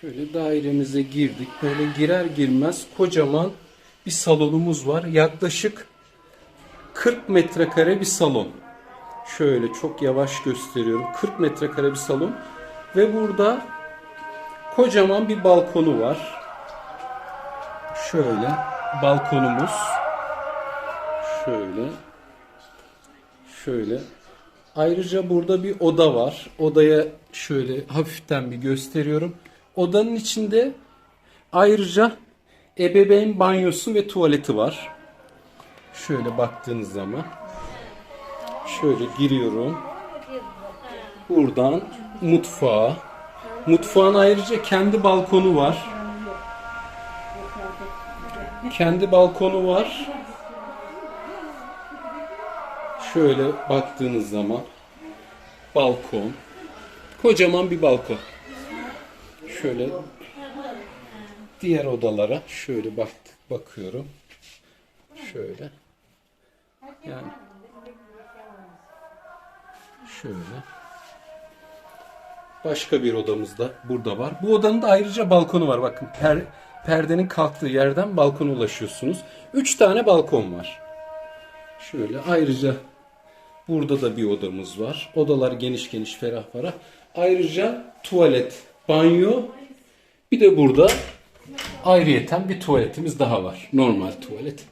Şöyle dairemize girdik. Böyle girer girmez kocaman bir salonumuz var. Yaklaşık 40 metrekare bir salon. Şöyle çok yavaş gösteriyorum. 40 metrekare bir salon. Ve burada kocaman bir balkonu var. Şöyle balkonumuz. Şöyle. Şöyle. Ayrıca burada bir oda var. Odaya şöyle hafiften bir gösteriyorum. Odanın içinde ayrıca ebeveyn banyosu ve tuvaleti var. Şöyle baktığınız zaman şöyle giriyorum. Buradan mutfağa. Mutfağın ayrıca kendi balkonu var. Kendi balkonu var. Şöyle baktığınız zaman balkon. Kocaman bir balkon. Şöyle diğer odalara şöyle bak bakıyorum. Şöyle. Yani şöyle. Başka bir odamız da burada var. Bu odanın da ayrıca balkonu var. Bakın per, perdenin kalktığı yerden balkona ulaşıyorsunuz. Üç tane balkon var. Şöyle ayrıca burada da bir odamız var. Odalar geniş geniş ferah ferah. Ayrıca tuvalet, banyo. Bir de burada ayrıyeten bir tuvaletimiz daha var. Normal tuvalet.